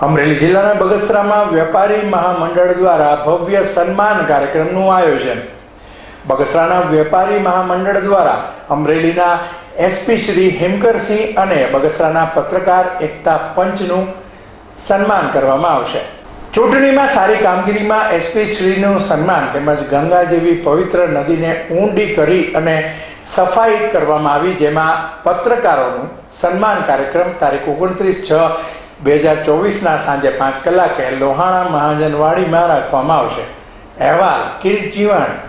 અમરેલી જિલ્લાના બગસરામાં વેપારી મહામંડળ દ્વારા ભવ્ય સન્માન કાર્યક્રમનું આયોજન. બગસરાના વેપારી મહામંડળ દ્વારા અમરેલીના એસપી શ્રી હેમકરસિંહ અને બગસરાના પત્રકાર એકતા પંચનું સન્માન કરવામાં આવશે. ચૂંટણીમાં સારી કામગીરીમાં એસપી શ્રીનું સન્માન તેમજ ગંગા જેવી પવિત્ર નદીને ઊંડી કરી અને સફાઈ કરવામાં આવી, જેમાં પત્રકારોનું સન્માન કાર્યક્રમ તારીખ ઓગણત્રીસ છ બે હજાર ચોવીસના સાંજે પાંચ કલાકે લોહાણા મહાજનવાડીમાં રાખવામાં આવશે. અહેવાલ, કિરીટ જીવાણી.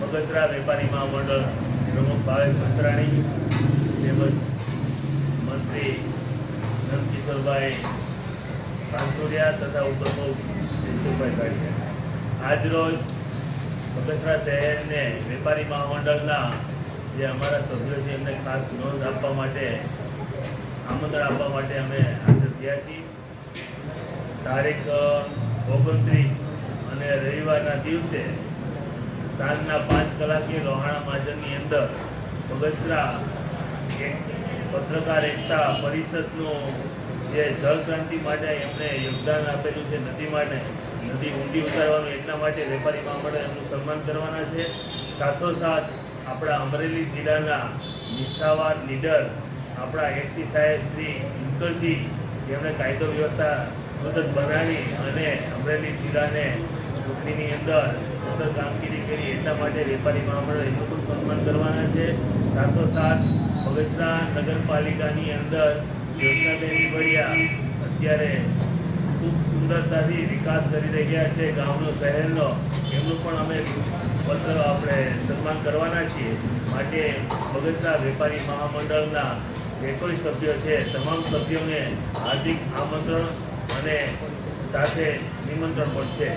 બગસરા વેપારી મહામંડળ, પ્રમુખ ભાવેશ મંત્રાણી તેમજ મંત્રી નંદકિશોરભાઈ કાંસુરિયા તથા ઉપપ્રમુખ જયસુખભાઈ કાઢિયા આજરોજ બગસરા શહેરને વેપારી મહામંડળના જે અમારા સભ્યો છે, એમને ખાસ નોંધ આપવા માટે આમંત્રણ આપવા માટે અમે હાજર થયા છીએ. તારીખ ઓગણત્રીસ અને રવિવારના દિવસે સાંજના પાંચ કલાકે લોહાણા માજરની અંદર બગસરા પત્રકાર એકતા પરિષદનું જે જળક્રાંતિ માટે એમણે યોગદાન આપેલું છે નદી માટે, નદી ઊંડી ઉતારવાનું એટલા માટે વેપારી મહામંડળ એમનું સન્માન કરવાના છે. સાથોસાથ આપણા અમરેલી જિલ્લાના નિષ્ઠાવાન લીડર આપણા એસપી સાહેબ શ્રી ઇન્કલજી જેમણે કાયદો વ્યવસ્થા સતત બનાવી અને અમરેલી જિલ્લાને ચૂંટણીની અંદર સતત કામગીરી કરી, એટલા માટે વેપારી મહામંડળ એનું પણ સન્માન કરવાના છે. સાથોસાથ બગસરા નગરપાલિકાની અંદર યોજનાબેન વડિયા અત્યારે ખૂબ સુંદરતાથી વિકાસ કરી રહ્યા છે. ગામનો, શહેરનો, એમનું પણ અમે પત્ર આપણે સન્માન કરવાના છીએ. માટે બગસરા વેપારી મહામંડળના જે કોઈ સભ્યો છે તમામ સભ્યોને હાર્દિક આમંત્રણ અને સાથે નિમંત્રણ પણ છે.